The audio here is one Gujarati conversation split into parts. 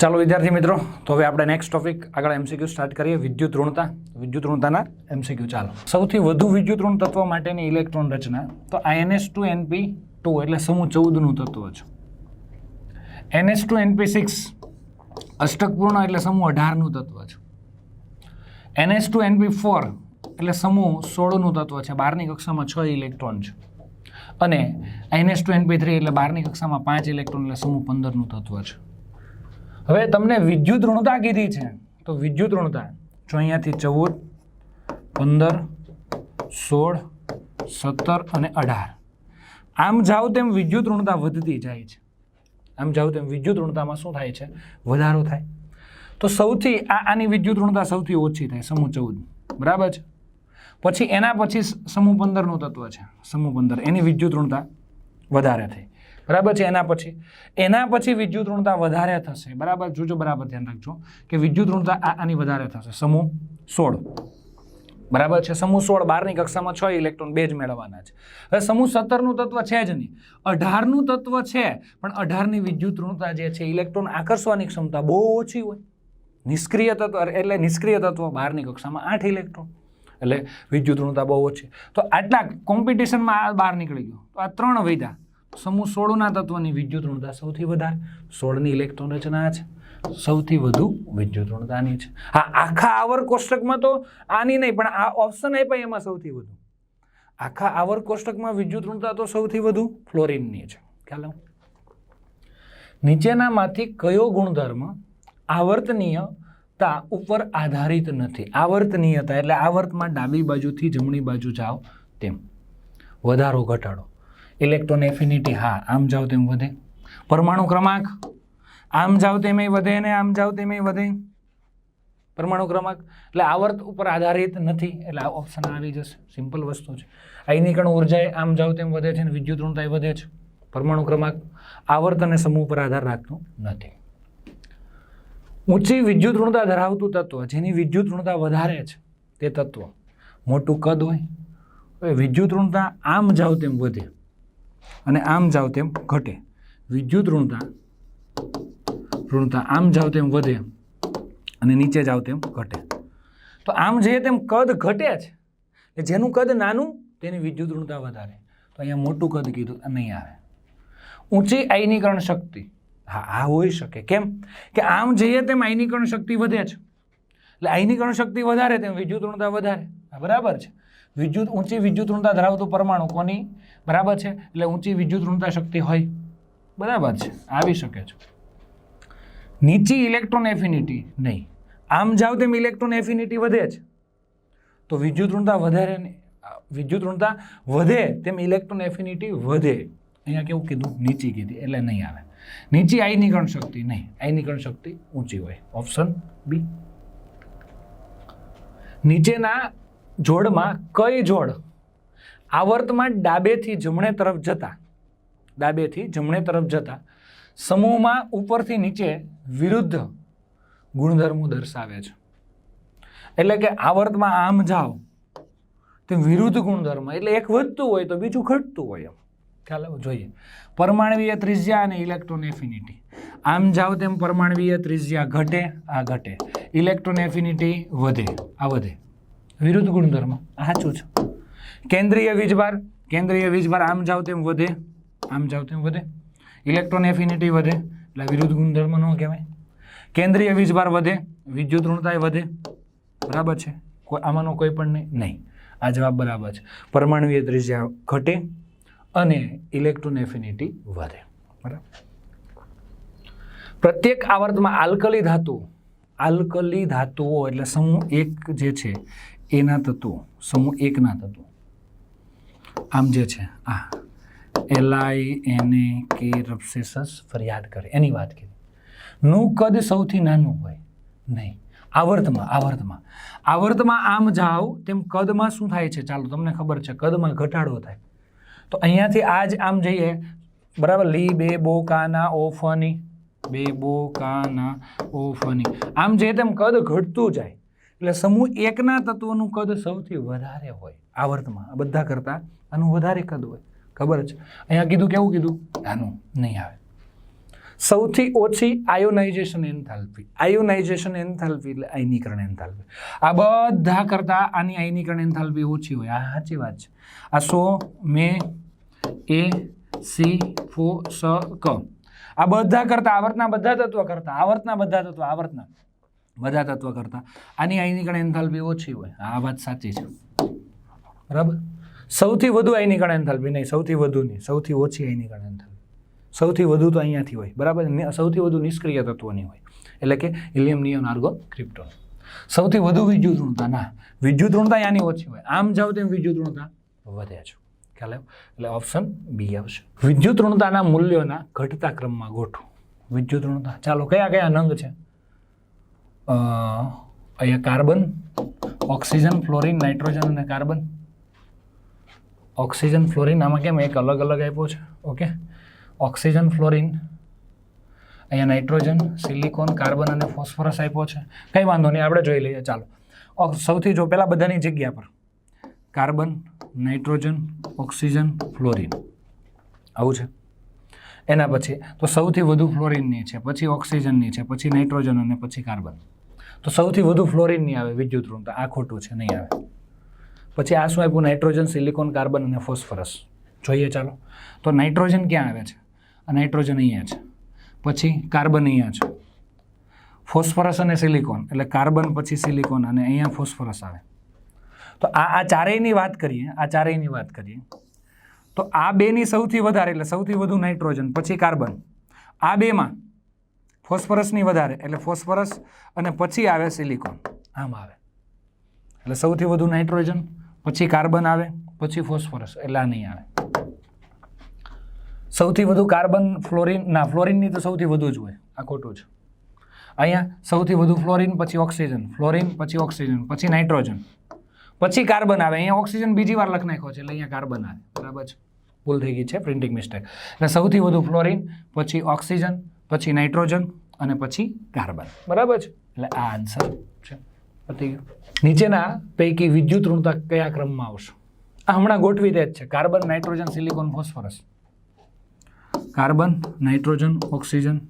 ચાલો વિદ્યાર્થી મિત્રો, તો હવે આપણે નેક્સ્ટ ટોપિક આગળ એમસીક્યુ સ્ટાર્ટ કરીએ, વિદ્યુત ઋણતા. વિદ્યુત ઋણતાના એમસીક્યુ ચાલો. સૌથી વધુ વિદ્યુત ઋણ તત્વ માટેની ઇલેક્ટ્રોન રચના, તો આઈએનએસ ટુ એનપી ટુ એટલે સમૂહ ચૌદનું તત્વ છે. એનએસ ટુ એનપી સિક્સ અષ્ટકપૂર્ણ એટલે સમૂહ અઢારનું તત્વ છે. એનએસ ટુ એનપી ફોર એટલે સમૂહ સોળનું તત્વ છે, બારની કક્ષામાં છ ઇલેક્ટ્રોન છે. અને આઈએનએસ ટુ એનપી થ્રી એટલે બારની કક્ષામાં પાંચ ઇલેક્ટ્રોન એટલે સમૂહ પંદરનું તત્વ છે. હવે તમને વિદ્યુત ઋણતા કીધી છે. તો વિદ્યુત ઋણતા, જો અહીંયાથી ચૌદ, પંદર, સોળ, સત્તર અને અઢાર. આમ જાઓ તેમ વિદ્યુત ઋણતા વધતી જાય છે. આમ જાઓ તેમ વિદ્યુત ઋણતામાં શું થાય છે? વધારો થાય. તો સૌથી આ આની વિદ્યુત ઋણતા સૌથી ઓછી થાય, સમૂહ ચૌદ. બરાબર છે? પછી એના પછી સમૂહ પંદરનું તત્વ છે. સમૂહ પંદર, એની વિદ્યુત ઋણતા વધારે થઈ. બરાબર છે? એના પછી? એના પછી વિદ્યુત ઋણતા વધારે થશે. બરાબર? જોજો, બરાબર ધ્યાન રાખજો કે વિદ્યુત ઋણતા આની વધારે થશે. સમૂહ સોળ. બરાબર છે? સમૂહ સોળ બારની કક્ષામાં છ ઇલેક્ટ્રોન બે જ મેળવવાના છે. હવે સમૂહ સત્તરનું તત્વ છે જ નહીં. અઢારનું તત્વ છે, પણ અઢારની વિદ્યુત ઋણતા જે છે, ઇલેક્ટ્રોન આકર્ષવાની ક્ષમતા બહુ ઓછી હોય. નિષ્ક્રિય તત્વ, એટલે નિષ્ક્રિય તત્વ બહારની કક્ષામાં આઠ ઇલેક્ટ્રોન. એટલે વિદ્યુત ઋણતા બહુ ઓછી. તો આટલા કોમ્પિટિશનમાં આ બહાર નીકળી ગયો. તો આ ત્રણ વૈધા. સમૂહ સોળના તત્વની વિદ્યુત ઋણતા સૌથી વધારે, સોળની ઇલેક્ટ્રોન રચના છે. સૌથી વધુ વિદ્યુત ઋણતાની છે. હા, આખા આવર કોષ્ટકમાં તો આની નહીં, પણ આ ઓપ્શન આપ્યા એમાં સૌથી વધુ. આખા આવર કોષ્ટકમાં વિદ્યુત ઋણતા તો સૌથી વધુ ફ્લોરિનની છે. ખ્યાલ નીચેનામાંથી કયો ગુણધર્મ આવર્તનીયતા ઉપર આધારિત નથી? આવર્તનીયતા એટલે આવર્તમાં ડાબી બાજુથી જમણી બાજુ જાઓ તેમ. વધારો ઘટાડો. ઇલેક્ટ્રોન એફિનિટી હા, આમ જાઓ તેમ વધે. પરમાણુ ક્રમાંક? આમ જાઓ તેમ વધે ને આમ જાઓ તેમ વધે. પરમાણુ ક્રમાંક? એટલે આવર્ત ઉપર આધારિત નથી. એટલે આ ઓપ્શન આવી જશે. સિમ્પલ વસ્તુ છે. આયનીકરણ ઊર્જા આમ જાઓ તેમ વધે છે અને વિદ્યુત ઋણતા વધે છે. પરમાણુ ક્રમાંક આવર્ત અને સમૂહ પર આધાર રાખતું નથી. ઊંચી વિદ્યુત ઋણતા ધરાવતું તત્વ, જેની વિદ્યુત ઋણતા વધારે છે, તે તત્વ. મોટું કદ હોય. વિદ્યુત ઋણતા આમ જાવ તેમ વધે. અને આમ જાઓ તેમ ઘટે. વિદ્યુત ઋણતા ઋણતા, આમ જાઓ તેમ વધે અને નીચે જાઓ તેમ ઘટે. તો આમ જઈએ તેમ કદ ઘટે છે, એટલે જેનું કદ નાનું, તેની વિદ્યુત ઋણતા વધારે. તો અહીંયા મોટું કદ કીધું નહીં આવે. ઊંચી આયનીકરણ શક્તિ. હા, આ હોઈ શકે. કેમ? કે આમ જઈએ તેમ આયનીકરણ શક્તિ વધે છે. એટલે આયનીકરણ શક્તિ વધારે તેમ વિદ્યુત ઋણતા વધારે. બરાબર છે. વિદ્યુત, ઊંચી વિદ્યુત ઋણતા ધરાવતું પરમાણુ કોની? બરાબર છે? એટલે ઊંચી વિદ્યુત ઋણતા શક્તિ હોય. બરાબર છે. આવી શકે છે. નીચી ઇલેક્ટ્રોન એફિનિટી નહીં. આમ જાવ તેમ ઇલેક્ટ્રોન એફિનિટી વધે છે તો વિદ્યુત ઋણતા વધારે વિદ્યુત ઋણતા વધે તેમ ઇલેક્ટ્રોન એફિનિટી વધે. અહીંયા કેવું કીધું? નીચી કીધી. એટલે નહીં આવે. નીચી આયનીકરણ શક્તિ નહીં. આયનીકરણ શક્તિ ઊંચી હોય. Option B. નીચેના જોડમાં કઈ જોડ? આવર્તમાં ડાબેથી જમણે તરફ જતા, ડાબેથી જમણે તરફ જતા, સમૂહમાં ઉપરથી નીચે વિરુદ્ધ ગુણધર્મો દર્શાવે છે. એટલે કે આવર્તમાં આમ જાઓ, તે વિરુદ્ધ ગુણધર્મ, એટલે એક વધતું હોય તો બીજું ઘટતું હોય એમ. ખ્યાલ જોઈએ. પરમાણવીય ત્રિજ્યા અને ઇલેક્ટ્રોન એફિનિટી. આમ જાઓ તેમ પરમાણવીય ત્રિજ્યા ઘટે, આ ઘટે. ઇલેક્ટ્રોન એફિનિટી વધે, આ વધે. વિરુદ્ધ ગુણધર્મ. સાચું છે. કેન્દ્રીય વીજભાર કેન્દ્રીય વીજભાર આમ જાવ તેમ વધે, આમ જાવ તેમ વધે. ઇલેક્ટ્રોન એફિનિટી વધે, એટલે વિરુદ્ધ ગુણધર્મ ન કહેવાય. કેન્દ્રીય વીજભાર વધે, વિદ્યુત ઋણતા વધે. બરાબર છે? કોઈ આમાંનો કોઈ પણ નહીં. નહીં. આ જવાબ બરાબર છે. પરમાણુય ત્રિજ્યા ઘટે અને ઇલેક્ટ્રોન એફિનિટી વધે. બરાબર? પ્રત્યેક આવર્તમાં આલ્કલી ધાતુ આલ્કલી ધાતુઓ એટલે સમૂહ એક જે છે એના તત્વો, સમૂહ એકના તત્વો. આમ જે છે, આ એલઆઈ એને કે રબસેસસ ફરિયાદ કરે, એની વાત કરી. નું કદ સૌથી નાનું હોય? નહીં. આવર્તમાં આવર્તમાં. આવર્તમાં આમ જાઓ, તેમ કદમાં શું થાય છે? ચાલો, તમને ખબર છે, કદમાં ઘટાડો થાય. તો અહીંયાથી આ જ આમ જઈએ. બરાબર? લી, બે, બો, કાના ઓફની બે, બો, કાના ઓફની આમ જઈએ તેમ કદ ઘટતું જાય એટલે સમૂહ એકના તત્વોનું કદ સૌથી વધારે હોય આવર્તમાં, આ બધા કરતાં આનું વધારે કદ હોય. ખબર છે? અહીંયા કીધું કેવું કીધું? આનું નહીં આવે. સૌથી ઓછી આયોનાઇઝેશન એન્થાલ્પી. આયોનાઇઝેશન એન્થાલ્પી એટલે આયનીકરણ એન્થાલ્પી. આ બધા કરતાં આની આયનીકરણ એન્થાલ્પી ઓછી હોય. આ સાચી વાત છે. આ સો, મે, એ, સી, ફો, સ, ક. આ બધા કરતાં આવર્તના બધા તત્વ કરતાં, આવર્તના બધા તત્વ, આવર્તના. બધા તત્વ કરતાં. આની આયનીકરણ એન્થાલ્પી ઓછી હોય. આ વાત સાચી છે. બરાબર? સૌથી વધુ આયનીકરણ એન્થાલ્પી નહીં, સૌથી વધુ નહીં સૌથી ઓછી આયનીકરણ એન્થાલ્પી. સૌથી વધુ તો અહીંયાથી હોય, બરાબર? સૌથી વધુ નિષ્ક્રિય તત્વોની હોય. એટલે કે ઇલિયમ નિયોન, આર્ગો, ક્રિપ્ટોન. સૌથી વધુ વિદ્યુત ઋણતા ના. વિદ્યુત ઋણતા આની ઓછી હોય. આમ જાઓ તેમ વિદ્યુત ઋણતા વધે છે. ખ્યાલ આવ્યો? એટલે ઓપ્શન બી આવશે. વિદ્યુત ઋણતાના મૂલ્યોના ઘટતા ક્રમમાં ગોઠવો. વિદ્યુત ઋણતા ચાલો, કયા કયા નંગ છે? અહીંયા કાર્બન, ઓક્સિજન, ફ્લોરિન, નાઇટ્રોજન અને કાર્બન. ઓક્સિજન, ફ્લોરિન, આમાં કેમ એક અલગ અલગ આપ્યો છે? ઓકે. ઓક્સિજન, ફ્લોરિન, અહીંયા નાઇટ્રોજન, સિલિકોન, કાર્બન અને ફોસ્ફરસ આપ્યો છે. કંઈ વાંધો નહીં, આપણે જોઈ લઈએ. ચાલો. સૌથી જો પહેલાં બધાની જગ્યા પર. Carbon, nitrogen, oxygen, fluorine. આવું છે. એના પછી, તો સૌથી વધુ ફ્લોરિનની છે, પછી ઓક્સિજનની છે, પછી નાઇટ્રોજન અને પછી કાર્બન. તો સૌથી વધુ ફ્લોરિનની આવે, વિદ્યુત ઋણતા આ ખોટું છે, નહીં આવે. પછી આ શું આપ્યું? નાઇટ્રોજન સિલિકોન કાર્બન અને ફોસ્ફરસ જોઈએ ચાલો. તો નાઇટ્રોજન ક્યાં આવે છે? આ નાઇટ્રોજન અહીંયા છે. પછી કાર્બન અહીંયા છે. ફોસ્ફરસ અને સિલિકોન એટલે કાર્બન પછી સિલિકોન અને અહીંયા ફોસ્ફરસ આવે. તો આ આ ચારેયની વાત કરીએ, આ ચારેયની વાત કરીએ. તો આ બેની સૌથી વધારે, એટલે સૌથી વધુ નાઇટ્રોજન પછી કાર્બન આ બેમાં ફોસ્ફરસની વધારે, એટલે ફોસ્ફરસ અને પછી આવે સિલિકોન. આમ આવે. એટલે સૌથી વધુ નાઇટ્રોજન, પછી કાર્બન આવે, પછી ફોસ્ફરસ, એટલે આ નહીં આવે. સૌથી વધુ કાર્બન ફ્લોરિન, ના, ફ્લોરિનની તો સૌથી વધુ જ હોય, આ ખોટું છે. અહીંયા સૌથી વધુ ફ્લોરિન, પછી ઓક્સિજન, ફ્લોરિન, પછી ઓક્સિજન, પછી નાઇટ્રોજન, પછી કાર્બન આવે. અહીંયા ઓક્સિજન બીજી વાર લખ નાખ્યો છે, એટલે અહીંયા કાર્બન આવે. બરાબર છે? ભૂલ થઈ ગઈ છે, પ્રિન્ટિંગ મિસ્ટેક. એટલે સૌથી વધુ ફ્લોરિન, પછી ઓક્સિજન પછી નાઇટ્રોજન અને પછી કાર્બન. બરાબર છે. એટલે આ આન્સર છે. પતી ગયું. નીચેના પૈકી વિદ્યુત ઋણતા કયા ક્રમમાં આવશે? આ હમણાં ગોઠવી દે જ છે. Carbon nitrogen silicon phosphorus. Carbon nitrogen oxygen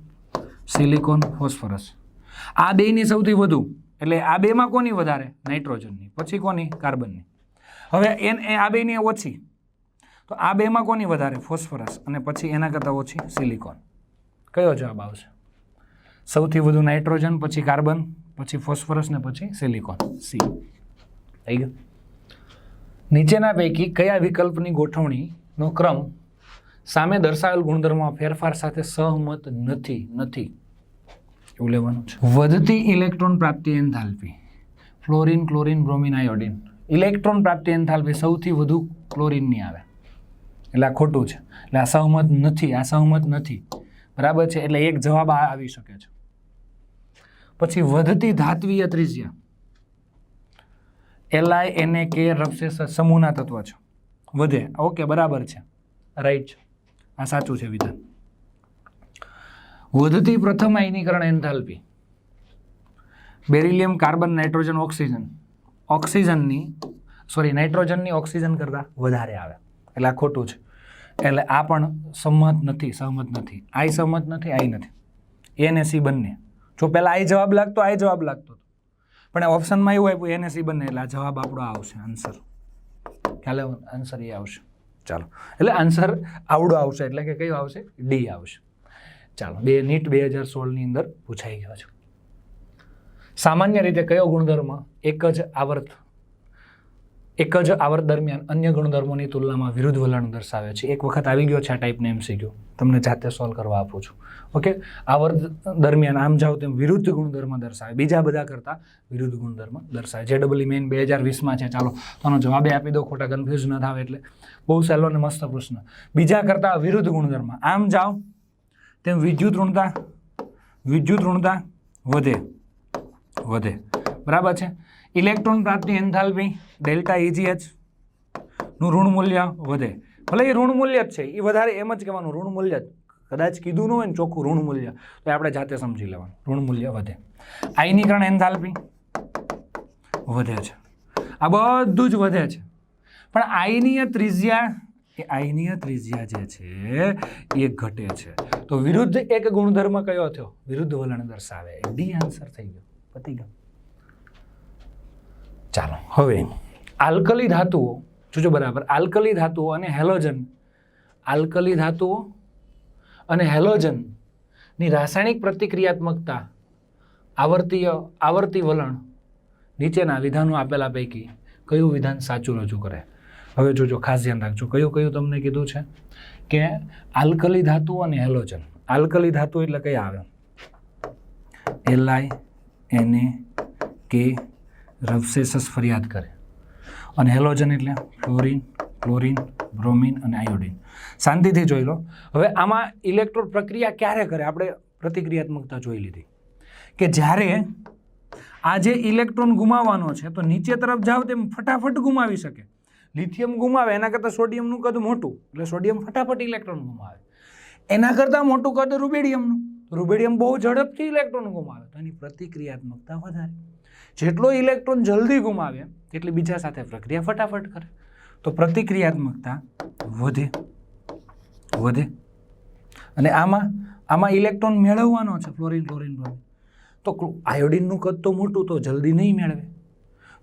silicon phosphorus. આ બેની સૌથી વધુ. એટલે આ બેમાં કોની વધારે? નાઇટ્રોજનની. પછી કોની? કાર્બનની. હવે એન એ આ બેની ઓછી. તો આ બેમાં કોની વધારે? ફોસ્ફરસ. અને પછી એના કરતાં ઓછી સિલિકોન. કયો જવાબ આવશે? સૌથી વધુ નાઇટ્રોજન, પછી કાર્બન, પછી ફોસ્ફરસ ને પછી સિલિકોન. સી થઈ ગયું? નીચેના પૈકી કયા વિકલ્પની ગોઠવણીનો ક્રમ સામે દર્શાવેલ ગુણધર્મમાં ફેરફાર સાથે સહમત નથી નથી? એવું લેવાનું છે. વધતી ઇલેક્ટ્રોન પ્રાપ્તિ enthalpy, fluorine, chlorine, bromine, iodine. Electron પ્રાપ્તિ એન્થાલ્પી સૌથી વધુ ક્લોરિનની આવે. એટલે આ ખોટું છે. એટલે આ સહમત નથી, આ સહમત નથી. બરાબર છે? એટલે એક જવાબ આ આવી શકે છે. પછી વધતી ધાત્વીય ત્રિજ્યા. એલઆઈ એને કે રફસે સમૂહના તત્વ છે. વધે. ઓકે બરાબર છે. રાઈટ છે. આ સાચું છે વિધાન. વધતી પ્રથમ આયનીકરણ enthalpy. Beryllium, carbon, nitrogen, oxygen. ઓક્સિજનની સોરી નાઇટ્રોજનની ઓક્સિજન કરતાં વધારે આવે. એટલે આ ખોટું છે. એટલે આ પણ સંમત નથી સહમત નથી. આઈ સહમત નથી, આઈ નથી. એ ને સી બંને. જો પહેલાં આઈ જવાબ લાગતો, આઈ જવાબ લાગતો હતો પણ ઓપ્શનમાં એવું આપ્યું એને સી બંને, એટલે આ જવાબ આપણો આવશે આન્સર ખ્યાલ આન્સર એ આવશે. ચાલો. એટલે આન્સર આવડો આવશે, એટલે કે કયો આવશે? ડી આવશે. ચાલો, બે નીટ બે હજાર સોળની અંદર પૂછાઈ ગયો છે. સામાન્ય રીતે કયો ગુણધર્મ એક જ આવર્ત એક જ આવર દરમિયાન અન્ય ગુણધર્મોની તુલનામાં વિરુદ્ધ વલણ દર્શાવે છે. એક વખત આવી ગયો છે આ ટાઈપને એમસીક્યુ તમને જાતે સોલ્વ કરવા આપું છું. ઓકે આવર દરમિયાન આમ જાઓ તેમ વિરુદ્ધ ગુણધર્મ દર્શાવે. બીજા બધા કરતાં વિરુદ્ધ ગુણધર્મ દર્શાવે. જે ડબલ મેઇન બે હજાર વીસમાં છે, ચાલો. તો જવાબ જવાબે આપી દો ખોટા કન્ફ્યુઝ ન થાય એટલે. બહુ સહેલો અને મસ્ત પ્રશ્ન. બીજા કરતાં વિરુદ્ધ ગુણધર્મ. આમ જાઓ તેમ વિદ્યુત ઋણતા વિદ્યુત ઋણતા વધે. વધે. બરાબર છે? ઇલેક્ટ્રોન પ્રાપ્તિ એન્થાલ્પી, ડેલ્ટા ઇજીએચનું ઋણ વધે. ભલે એ ઋણ મૂલ્ય જ છે, એ વધારે એમ જ કહેવાનું, ઋણ મૂલ્ય જ. કદાચ કીધું ન હોય ને ચોખ્ખું ઋણ મૂલ્ય, તો આપણે જાતે સમજી લેવાનું. ઋણ મૂલ્ય વધે. આયનીકરણ એન્થાલ્પી વધે છે. આ બધું જ વધે છે. પણ આયનીય ત્રિજ્યા, એ આયનીય ત્રિજ્યા જે છે, એ ઘટે છે. તો વિરુદ્ધ એક ગુણધર્મ કયો થયો? વિરુદ્ધ વલણ દર્શાવે. ડી આન્સર થઈ ગયો. પતી ગયો. હવે આલ્કલી ધાતુઓ, જોજો બરાબર, આલ્કલી ધાતુઓ અને હેલોજન. આલ્કલી ધાતુઓ અને હેલોજનની રાસાયણિક પ્રતિક્રિયાત્મકતા, આવર્તીય, આવર્તી વલણ નીચેના વિધાનો આપેલા પૈકી કયું વિધાન સાચું રજૂ કરે? હવે જોજો, ખાસ ધ્યાન રાખજો. કયું કયું તમને કીધું છે? કે આલ્કલી ધાતુ અને હેલોજન. આલ્કલી ધાતુ એટલે કયા આવે? એલઆઈ એને કે રવસેસસ ફરિયાદ કરે. અને હેલોજન એટલે ફ્લોરિન ક્લોરિન બ્રોમિન અને આયોડિન. શાંતિથી જોઈ લો. હવે આમાં ઇલેક્ટ્રોન પ્રક્રિયા ક્યારે કરે? આપણે પ્રતિક્રિયાત્મકતા જોઈ લીધી. કે જ્યારે આ જે ઇલેક્ટ્રોન ગુમાવવાનો છે, તો નીચે તરફ જાવ તેમ ફટાફટ ગુમાવી શકે. લિથિયમ ગુમાવે, એના કરતાં સોડિયમનું કદ મોટું. એટલે સોડિયમ ફટાફટ ઇલેક્ટ્રોન ગુમાવે. એના કરતાં મોટું કદ રૂબેડિયમનું. રૂબેડિયમ બહુ ઝડપથી ઇલેક્ટ્રોન ગુમાવે. તો એની પ્રતિક્રિયાત્મકતા વધારે. જેટલો ઇલેક્ટ્રોન જલ્દી ગુમાવે, એટલી બીજા સાથે પ્રક્રિયા ફટાફટ કરે. તો પ્રતિક્રિયાત્મકતા વધે વધે. અને આમાં આમાં ઇલેક્ટ્રોન મેળવવાનો છે, ફ્લોરિન, ક્લોરિન બ્રોમિન તો આયોડિનનું કદ તો મોટું તો જલ્દી નહીં મેળવે.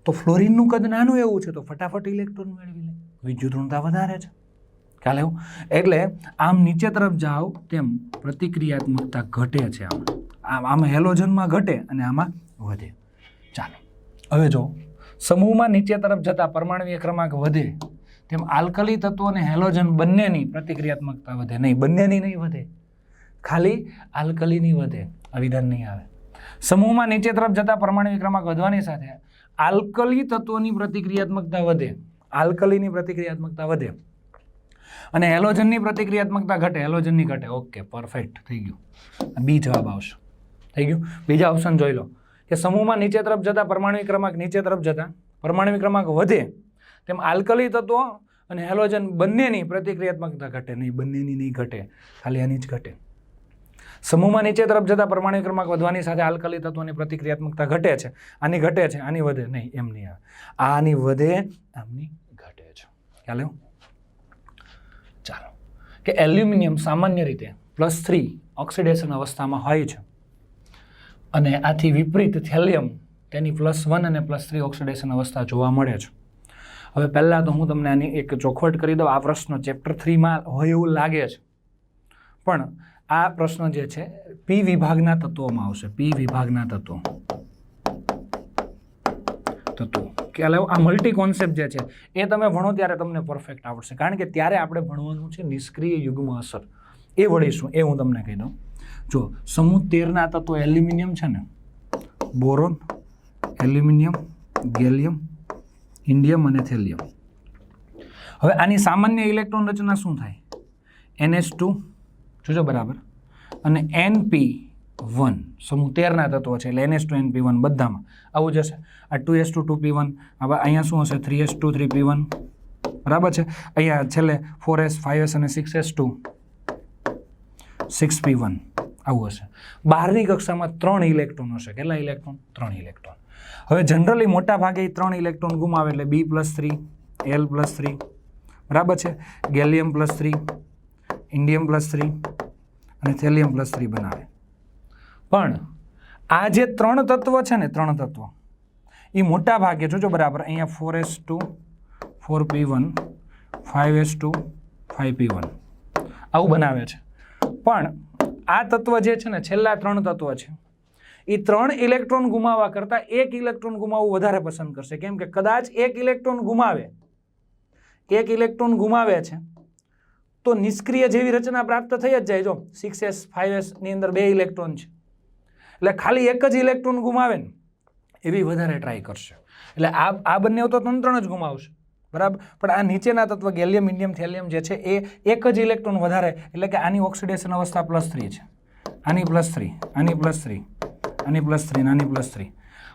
તો ફ્લોરિનનું કદ નાનું એવું છે, તો ફટાફટ ઇલેક્ટ્રોન મેળવી લે. વિદ્યુત ઋણતા વધારે છે. ખ્યાલ એવું એટલે આમ નીચે તરફ જાઓ, તેમ પ્રતિક્રિયાત્મકતા ઘટે છે આમ, આમાં હેલોજનમાં ઘટે અને આમાં વધે. ચાલો. હવે જો, સમૂહમાં નીચે તરફ જતા પરમાણુય ક્રમાંક વધે, તેમ આલ્કલી તત્વો અને હેલોજન બંનેની પ્રતિક્રિયાત્મકતા વધે. નહીં, બંનેની નહીં વધે. ખાલી આલ્કલીની વધે. આ વિધાન નહીં આવે. સમૂહમાં નીચે તરફ જતા પરમાણવીય ક્રમાંક વધવાની સાથે આલ્કલી તત્વોની પ્રતિક્રિયાત્મકતા વધે. આલ્કલીની પ્રતિક્રિયાત્મકતા વધે. અને હેલોજનની પ્રતિક્રિયાત્મકતા ઘટે. હેલોજનની ઘટે. ઓકે, પરફેક્ટ થઈ ગયું. બી જવાબ આવશે. થઈ ગયું? બીજા ઓપ્શન જોઈ લો. કે સમૂહમાં નીચે તરફ જતા પરમાણુ ક્રમાંક નીચે તરફ જતા પરમાણુ ક્રમાંક વધે, તેમ આલ્કલી તત્વો અને હેલોજન બંનેની પ્રતિક્રિયાત્મકતા ઘટે, નહીં, બંનેની નહીં ઘટે, ખાલી આની જ ઘટે. સમૂહમાં નીચે તરફ જતા પરમાણુ ક્રમાંક વધવાની સાથે આલ્કલી તત્વોની પ્રતિક્રિયાત્મકતા ઘટે છે. આની ઘટે છે, આની વધે, નહીં, એમ નહીં આની વધે, આમની ઘટે છે. ખ્યાલ? ચાલો. કે એલ્યુમિનિયમ સામાન્ય રીતે પ્લસ થ્રી ઓક્સિડેશન અવસ્થામાં હોય છે. અને આથી વિપરીત થેલિયમ, તેની પ્લસ વન અને પ્લસ થ્રી ઓક્સિડેશન અવસ્થા જોવા મળે છે. હવે પહેલાં તો હું તમને આની એક ચોખવટ કરી દઉં. આ પ્રશ્ન ચેપ્ટર થ્રીમાં હોય એવું લાગે છે. પણ આ પ્રશ્ન જે છે પી વિભાગના તત્વોમાં આવશે. પી વિભાગના તત્વો. તત્વો. કે એટલે આ મલ્ટી કોન્સેપ્ટ જે છે, એ તમે ભણો ત્યારે તમને પરફેક્ટ આવડશે. કારણ કે ત્યારે આપણે ભણવાનું છે નિષ્ક્રિય યુગ્મ અસર. એ વળીશું એ હું તમને કહી દઉં. જો, સમૂહ તેરના તત્વો એલ્યુમિનિયમ છે ને? બોરોન, એલ્યુમિનિયમ, ગેલિયમ ઇન્ડિયમ અને થેલિયમ. હવે આની સામાન્ય ઇલેક્ટ્રોન રચના શું થાય? એનએસ ટુ, જોજો બરાબર. અને એનપી વન, સમૂહ તેરના તત્વો છે એટલે એનએસ ટુ એનપી વન બધામાં. આવું જશે આ two S two two P one, હવે અહીંયા શું હશે? Three S two, three P one. બરાબર છે? અહીંયા છેલ્લે ફોર એસ ફાઇવ એસ અને six S two. Six P one. આવું હશે. બહારની કક્ષામાં ત્રણ ઇલેક્ટ્રોન હશે. કેટલા ઇલેક્ટ્રોન? ત્રણ ઇલેક્ટ્રોન. હવે જનરલી મોટા ભાગે એ ત્રણ ઇલેક્ટ્રોન ગુમાવે એટલે B plus three, L plus three. બરાબર છે? Gallium plus three, indium plus three અને થેલિયમ પ્લસ થ્રી બનાવે. પણ આ જે ત્રણ તત્વ છે ને, ત્રણ તત્વ એ મોટા ભાગે જોજો બરાબર, અહીંયા four S two four P one five S two five P one આવું બનાવે છે. પણ આ તત્વ જે છે ને, છેલ્લા ત્રણ તત્વ છે. એ ત્રણ ઇલેક્ટ્રોન ગુમાવવા કરતાં એક ઇલેક્ટ્રોન ગુમાવવું વધારે પસંદ કરશે. કેમ કે કદાચ એક ઇલેક્ટ્રોન ગુમાવે, એક ઇલેક્ટ્રોન ગુમાવે છે, તો નિષ્ક્રિય જેવી રચના પ્રાપ્ત થઈ જ જાય. જો સિક્સ એસ ફાઇવ એસની અંદર બે ઇલેક્ટ્રોન છે, એટલે ખાલી એક જ ઇલેક્ટ્રોન ગુમાવે ને, એવી વધારે ટ્રાય કરશે. એટલે આ આ બંને તો ત્રણ ત્રણ જ ગુમાવશે. બરાબર? પણ આ નીચેના તત્વ ગેલિયમ, ઇન્ડિયમ, થેલિયમ જે છે, એ એક જ ઇલેક્ટ્રોન વધારે, એટલે કે આની ઓક્સિડેશન અવસ્થા પ્લસ થ્રી છે. આની પ્લસ થ્રી, આની પ્લસ થ્રી, આની પ્લસ થ્રી આની પ્લસ થ્રી.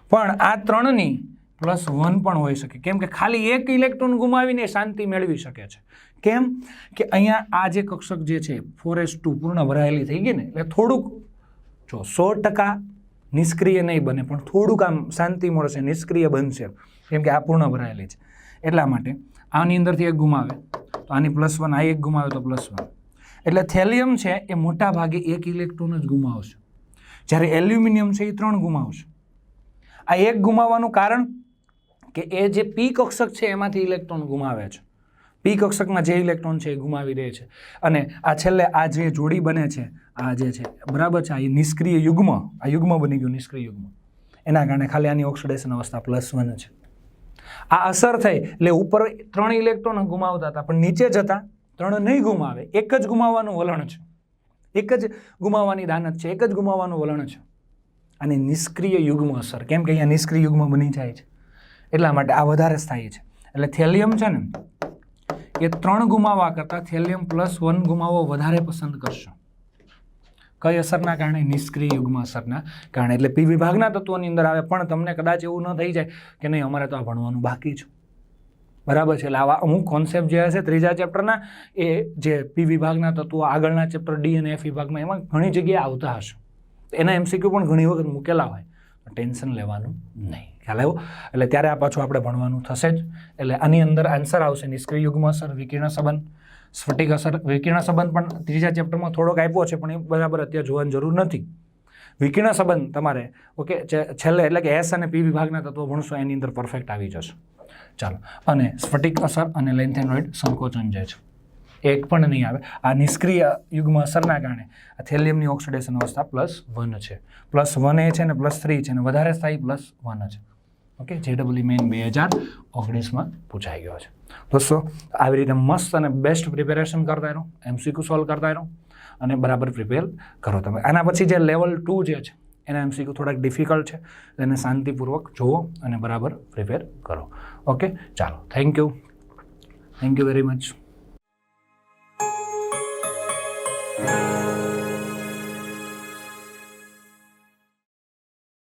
પણ આ ત્રણની પ્લસ વન પણ હોઈ શકે. કેમ કે ખાલી એક ઇલેક્ટ્રોન ગુમાવીને શાંતિ મેળવી શકે છે. કેમ કે અહીંયા આ જે કક્ષક જે છે ફોર ટુ પૂર્ણ ભરાયેલી થઈ ગઈ ને, એટલે થોડુંક, જો સો ટકા નિષ્ક્રિય નહીં બને, પણ થોડુંક આમ શાંતિ મળશે, નિષ્ક્રિય બનશે. કેમ કે આ પૂર્ણ ભરાયેલી છે. એટલા માટે. આની અંદરથી એક ગુમાવે. તો આની પ્લસ વન આ એક ગુમાવે તો પ્લસ વન એટલે થેલિયમ છે એ મોટા ભાગે એક ઇલેક્ટ્રોન જ ગુમાવશે. જ્યારે એલ્યુમિનિયમ છે એ ત્રણ ગુમાવશે. આ એક ગુમાવવાનું કારણ કે એ જે પી કક્ષક છે એમાંથી ઇલેક્ટ્રોન ગુમાવે છે. પી કક્ષકમાં જે ઇલેક્ટ્રોન છે એ ગુમાવી દે છે. અને આ છેલ્લે આ જે જોડી બને છે, આ જે છે, બરાબર છે? આ નિષ્ક્રિય યુગ્મ, આ યુગ્મ બની ગયું નિષ્ક્રિય યુગ્મ. એના કારણે ખાલી આની ઓક્સિડેશન અવસ્થા પ્લસ વન છે. આ અસર થઈ. એટલે ઉપર ત્રણ ઇલેક્ટ્રોન ગુમાવતા હતા, પણ નીચે જતા ત્રણ નહીં ગુમાવે. એક જ ગુમાવવાનું વલણ છે. એક જ ગુમાવવાની દાનત છે. એક જ ગુમાવવાનું વલણ છે. અને નિષ્ક્રિય યુગ્મ અસર. કેમ કે અહીંયા નિષ્ક્રિય યુગ્મ બની જાય છે. એટલા માટે આ વધારે સ્થાયી છે. એટલે થેલિયમ છે ને, એ ત્રણ ગુમાવવા કરતાં થેલિયમ પ્લસ વન ગુમાવવો વધારે પસંદ કરશો. કઈ અસરના કારણે? નિષ્ક્રિય યુગ્મ અસરના કારણે. એટલે પી વિભાગના તત્વોની અંદર આવે. પણ તમને કદાચ એવું ન થઈ જાય કે નહીં, અમારે તો આ ભણવાનું બાકી છે. બરાબર છે? એટલે આવા અમુક કોન્સેપ્ટ જે હશે ત્રીજા ચેપ્ટરના એ જે પી વિભાગના તત્વો, આગળના ચેપ્ટર ડી અને એફ વિભાગમાં એમાં ઘણી જગ્યાએ આવતા હશે. એના એમસીક્યુ પણ ઘણી વખત મૂકેલા હોય. ટેન્શન લેવાનું નહીં. ખ્યાલ આવ્યો? એટલે ત્યારે આ પાછું આપણે ભણવાનું થશે જ. એટલે આની અંદર આન્સર આવશે. નિષ્ક્રિય યુગ્મ અસર, વિકિરણ સંબંધ. સ્ફટિક અસર વિકિરણ સંબંધ પણ ત્રીજા ચેપ્ટરમાં થોડોક આપ્યો છે, પણ એ બરાબર અત્યારે જોવાની જરૂર નથી. વિકિરણ સંબંધ તમારે, ઓકે છેલ્લે એટલે કે એસ અને પી વિભાગના તત્વો ભણશો, એની અંદર પરફેક્ટ આવી જશે. ચાલો, અને સ્ફટિક અસર અને લેન્થેનોઇડ સંકોચન જે છે, એક પણ નહીં આવે. આ નિષ્ક્રિય યુગ્મ અસરના કારણે આ થેલિયમની ઓક્સિડેશન અવસ્થા પ્લસ વન છે. પ્લસ વન એ છે ને પ્લસ થ્રી છે ને વધારે સ્થાયી પ્લસ વન છે. ઓકે જેડબલી મેઇન બે હજાર ઓગણીસમાં પૂછાઈ ગયો છે. દોસ્તો, આવી રીતે મસ્ત અને બેસ્ટ પ્રિપેરેશન કરતા રહો એમસીક્યુ સોલ્વ કરતા રહો અને બરાબર પ્રિપેર કરો તમે. આના પછી જે લેવલ ટુ જે છે, એના એમસીક્યુ થોડાક ડિફિકલ્ટ છે, એને શાંતિપૂર્વક જુઓ અને બરાબર પ્રિપેર કરો. ઓકે, ચાલો thank you thank you very much